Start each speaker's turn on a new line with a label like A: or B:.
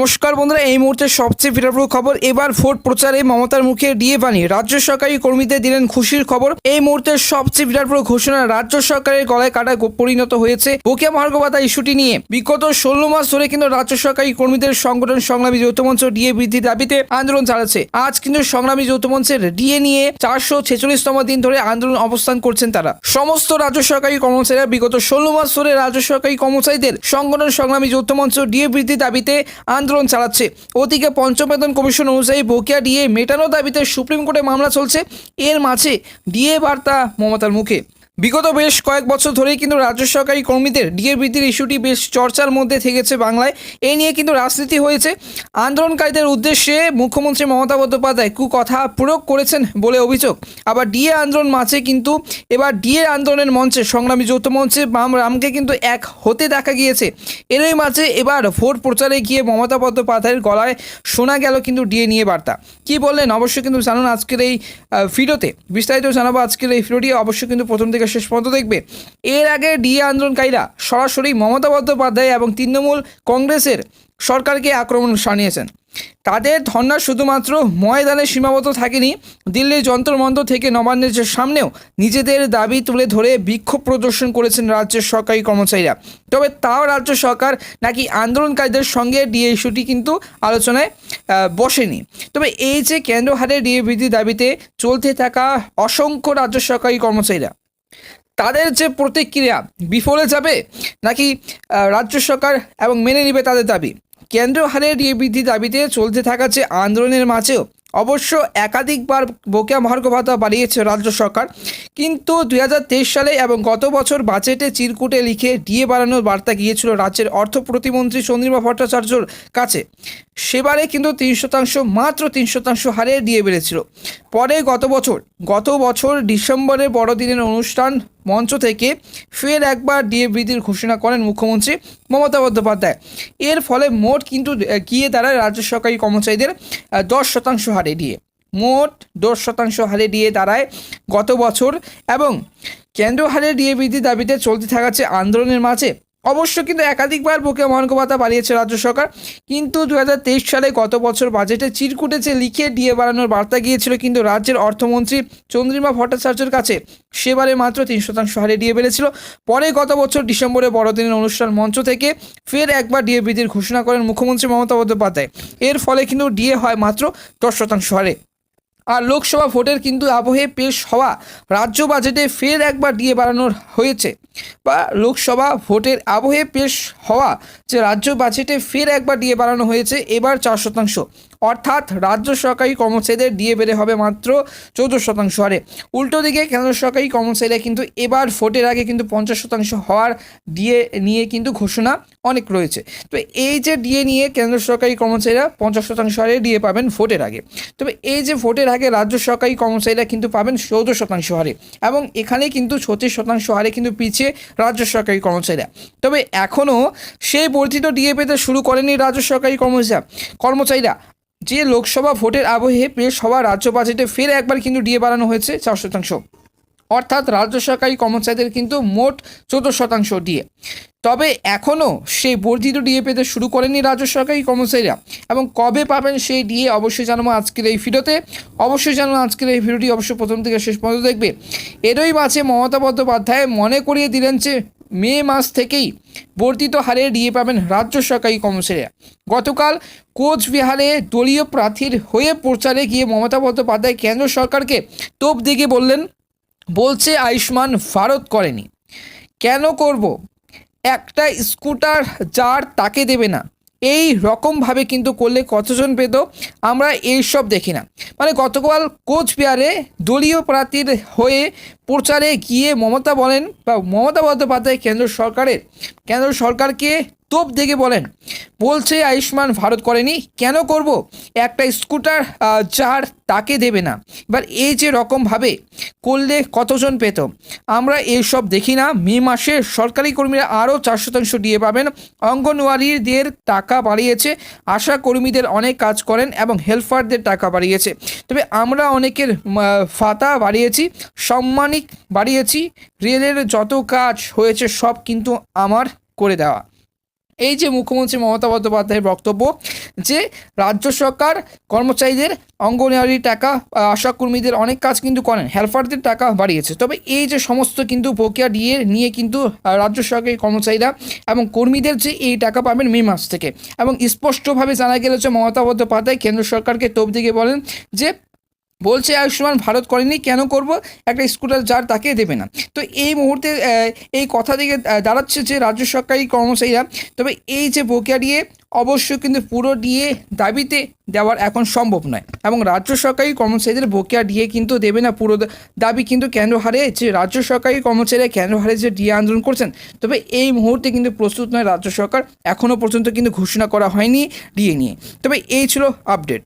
A: নমস্কার বন্ধুরা, এই মুহূর্তে সবচেয়ে বিরাটপুর খবর। এবার ভোট প্রচারে মমতার মুখে ডিএ বাণী। রাজ্য সরকারি কর্মীদের দিলেন খুশির খবর। এই মুহূর্তে সবচেয়ে বিরাট ঘোষণা, রাজ্য সরকারের গলায় কাটা পরিণত হয়েছে বকেয়া মহার্ঘভাতা ইস্যুটি নিয়ে। বিগত ষোলো মাস ধরে কিন্তু রাজ্য সরকারি কর্মীদের সংগঠন সংগ্রামী যৌথ মঞ্চ ডিএ বৃদ্ধির দাবিতে আন্দোলন চালাচ্ছে। আজ কিন্তু সংগ্রামী যৌথ মঞ্চের ডিএ নিয়ে চারশো ছেচল্লিশতম দিন ধরে আন্দোলন অবস্থান করছেন তারা। সমস্ত রাজ্য সরকারি কর্মচারীরা বিগত ষোলো মাস ধরে রাজ্য সরকারি কর্মচারীদের সংগঠন সংগ্রামী যৌথ মঞ্চ ডিএ বৃদ্ধির দাবিতে আন্দোলন চালাচ্ছে। ওদিকে পঞ্চম বেতন কমিশন অনুযায়ী বকেয়া ডিএ মেটানোর দাবিতে সুপ্রিম কোর্টে মামলা চলছে। এর মাঝে ডিএ বার্তা মমতার মুখে। বিগত বেশ কয়েক বছর ধরেই কিন্তু রাজ্য সরকারি কর্মীদের ডিএ বৃদ্ধির ইস্যুটি বেশ চর্চার মধ্যে থেকেছে বাংলায়। এই নিয়ে কিন্তু রাজনীতি হয়েছে। আন্দোলনকারীদের উদ্দেশ্যে মুখ্যমন্ত্রী মমতা বন্দ্যোপাধ্যায় কু কথা প্রয়োগ করেছেন বলে অভিযোগ। আবার ডিএ আন্দোলন মাঝে কিন্তু এবার ডিএ আন্দোলনের মঞ্চে সংগ্রামী যৌথ মঞ্চে বাম রামকে কিন্তু এক হতে দেখা গিয়েছে। এরই মাঝে এবার ভোট প্রচারে গিয়ে মমতা বন্দ্যোপাধ্যায়ের গলায় শোনা গেল কিন্তু ডিএ নিয়ে বার্তা। কি বললেন? অবশ্যই কিন্তু জানুন আজকের এই ভিডিওতে। বিস্তারিত জানাব আজকের এই ভিডিওটি। অবশ্যই কিন্তু প্রথম থেকে শেষ পর্যন্ত দেখবে। এর আগে ডিএ আন্দোলনকারীরা সরাসরি মমতা বন্দ্যোপাধ্যায় এবং তৃণমূল কংগ্রেসের সরকারকে আক্রমণ সানিয়েছেন তাদের ধর্না শুধুমাত্র ময়দানে সীমাবদ্ধ থাকেনি, দিল্লির যন্ত্রমন্ত্র থেকে নবান্নের সামনেও নিজেদের দাবি তুলে ধরে বিক্ষোভ প্রদর্শন করেছেন রাজ্যের সরকারি কর্মচারীরা। তবে তাও রাজ্য সরকার নাকি আন্দোলনকারীদের সঙ্গে ডিএ ইস্যুটি কিন্তু আলোচনায় বসেনি। তবে এই যে কেন্দ্র হারে ডিএ বৃদ্ধির দাবিতে চলতে থাকা অসংখ্য রাজ্য সরকারি কর্মচারীরা তাদের যে প্রতিক্রিয়া, বিফলে যাবে নাকি রাজ্য সরকার এবং মেনে নিবে তাদের দাবি? কেন্দ্র হারের ডিএ বৃদ্ধি দাবিতে চলতে থাকা যে আন্দোলনের মাঝেও অবশ্য একাধিকবার বকেয়া মহার্ঘ ভাতা বাড়িয়েছে রাজ্য সরকার। কিন্তু দুই হাজার তেইশ সালে এবং গত বছর বাজেটে চিরকুটে লিখে ডিএ বাড়ানোর বার্তা গিয়েছিল রাজ্যের অর্থ প্রতিমন্ত্রী চন্দ্রিমা ভট্টাচার্যর কাছে। সেবারে কিন্তু তিন শতাংশ, মাত্র তিন শতাংশ হারে ডিএ বেড়েছিল। পরে গত বছর গত বছর ডিসেম্বরে বড়দিনের অনুষ্ঠান মঞ্চ থেকে ফের একবার ডিএ বৃদ্ধির ঘোষণা করেন মুখ্যমন্ত্রী মমতা বন্দ্যোপাধ্যায়। এর ফলে মোট কিন্তু গিয়ে দাঁড়ায় রাজ্য সরকারি কর্মচারীদের দশ শতাংশ হারে ডিএ। মোট দশ শতাংশ হারে ডিএ দাঁড়ায় গত বছর এবং কেন্দ্র হারে ডিএ বৃদ্ধির দাবিতে চলতে থাকাছে আন্দোলনের মাঝে। অবশ্য কিন্তু একাধিকবার বুকে মহার্ঘ ভাতা বাড়িয়েছে রাজ্য সরকার। কিন্তু দু হাজার তেইশ সালে গত বছর বাজেটে চিরকুটে যে লিখে ডিএ বাড়ানোর বার্তা গিয়েছিল কিন্তু রাজ্যের অর্থমন্ত্রী চন্দ্রিমা ভট্টাচার্যের কাছে। সেবারে মাত্র তিন শতাংশ হারে ডিএ বেড়েছিল। পরে গত বছর ডিসেম্বরে বড়দিনের অনুষ্ঠান মঞ্চ থেকে ফের একবার ডিএ বৃদ্ধির ঘোষণা করেন মুখ্যমন্ত্রী মমতা বন্দ্যোপাধ্যায়। এর ফলে কিন্তু ডিএ হয় মাত্র দশ শতাংশ হারে। আর লোকসভা ভোটের কিন্তু আবহে পেশ হওয়া রাজ্য বাজেটে ফের একবার দিয়ে বাড়ানোর হয়েছে। বা লোকসভা ভোটের আবহে পেশ হওয়া যে রাজ্য বাজেটে ফের একবার দিয়ে বাড়ানো হয়েছে, এবার চার শতাংশ। অর্থাৎ রাজ্য সরকারি কর্মচারীদের দিয়ে বেড়ে হবে মাত্র চৌদ্দ শতাংশ হারে। উল্টো দিকে কেন্দ্র সরকারি কর্মচারীরা কিন্তু এবার ভোটের আগে কিন্তু পঞ্চাশ শতাংশ হওয়ার ডিএ নিয়ে কিন্তু ঘোষণা অনেক রয়েছে। তো এই যে ডিএ নিয়ে কেন্দ্র সরকারি কর্মচারীরা পঞ্চাশ শতাংশ হারে ডিএ পাবেন ভোটের আগে। তবে এই যে ভোটের আগে রাজ্য সরকারি কর্মচারীরা কিন্তু পাবেন চৌদ্দ শতাংশ হারে এবং এখানে কিন্তু ছত্রিশ শতাংশ হারে কিন্তু পিছিয়ে রাজ্য সরকারি কর্মচারীরা। তবে এখনও সেই বর্ধিত ডিএ পেতে শুরু করেনি রাজ্য সরকারি কর্মচারীরা। কর্মচারীরা যে লোকসভা ভোটের আবহে পেশ হওয়া রাজ্য বাজেটে ফের একবার কিন্তু ডিএ বাড়ানো হয়েছে চার শতাংশ। অর্থাৎ রাজ্য সরকারি কর্মচারীদের কিন্তু মোট চোদ্দ শতাংশ ডিএ। তবে এখনও সেই বর্ধিত ডিএ পেতে শুরু করেনি রাজ্য সরকারি কর্মচারীরা। এবং কবে পাবেন সেই ডিএ অবশ্যই জানাব আজকের এই ভিডিওতে। অবশ্যই জানাব আজকের এই ভিডিওটি অবশ্যই প্রথম থেকে শেষ পর্যন্ত দেখবে। এরই মাঝে মমতা বন্দ্যোপাধ্যায় মনে করিয়ে দিলেন যে মে মাস থেকেই বর্ধিত হারে ডিএ পাবেন রাজ্য সরকারি কর্মচারীরা। গতকাল কোচবিহারে দলীয় প্রার্থীর হয়ে প্রচারে গিয়ে মমতা বন্দ্যোপাধ্যায় কেন্দ্র সরকারকে তোপ দিকে বললেন, বলছে আয়ুষ্মান ভারত করেনি। কেন করব? একটা স্কুটার যার তাকে দেবে না। এই রকমভাবে কিন্তু করলে কতজন পেত? আমরা এইসব দেখি না। মানে গতকাল কোচবিহারে দলীয় প্রার্থীর হয়ে প্রচারে গিয়ে মমতা বলেন বা মমতা বন্দ্যোপাধ্যায় কেন্দ্র সরকারের। কেন্দ্র সরকারকে তোপ দেখে বলেন, বলছে, আয়ুষ্মান, ভারত করেনি। কেন করব? একটা স্কুটার যার তাকে দেবে না। এবার এই যে রকমভাবে করলে কতজন পেত? আমরা এইসব দেখি না। মে মাসে সরকারি কর্মীরা আরও চার শতাংশ দিয়ে পাবেন। অঙ্গনওয়াড়িদের টাকা বাড়িয়েছে। আশা কর্মীদের অনেক কাজ করেন এবং হেল্পারদের টাকা বাড়িয়েছে। তবে আমরা অনেকের ফাতা বাড়িয়েছি সম্মানিক বাড়িয়েছি। রেলের যত কাজ হয়েছে সব কিন্তু আমার করে দেওয়া। এই যে মুখ্যমন্ত্রী মমতা বন্দ্যোপাধ্যায়ের বক্তব্য যে রাজ্য সরকার কর্মচারীদের অঙ্গনওয়াড়ি টাকা আহ, আশা কর্মীদের অনেক কাজ কিন্তু করেন হেল্পারদের টাকা বাড়িয়েছে। তবে এই যে সমস্ত কিন্তু বকেয়া দিয়ে নিয়ে কিন্তু রাজ্য সরকারের কর্মচারীরা এবং কর্মীদের যে এই টাকা পাবেন মে মাস থেকে। এবং স্পষ্টভাবে জানা গেল যে মমতা বন্দ্যোপাধ্যায় কেন্দ্র সরকারকে তোপ দিকে বলেন যে বলছে, আয়ুষ্মান, ভারত করেনি, কেন করব? একটা স্কুটার যার তাকে দেবে না। তো এই মুহূর্তে এই কথা থেকে দাঁড়াচ্ছে যে রাজ্য সরকারি কর্মচারীরা। তবে এই যে বকেয়া দিয়ে, অবশ্যই কিন্তু পুরো দিয়ে দাবিতে দেওয়ার এখন সম্ভব নয়। এবং রাজ্য সরকারি কর্মচারীদের বকেয়া দিয়ে কিন্তু দেবে না পুরো দাবি কিন্তু কেন্দ্র হারে যে রাজ্য সরকারি কর্মচারীরা কেন্দ্র হারে যে ডিএ আন্দোলন করছেন। তবে এই মুহূর্তে কিন্তু প্রস্তুত নয় রাজ্য সরকার। এখনও পর্যন্ত কিন্তু ঘোষণা করা হয়নি ডিএ নিয়ে। তবে এই ছিল আপডেট।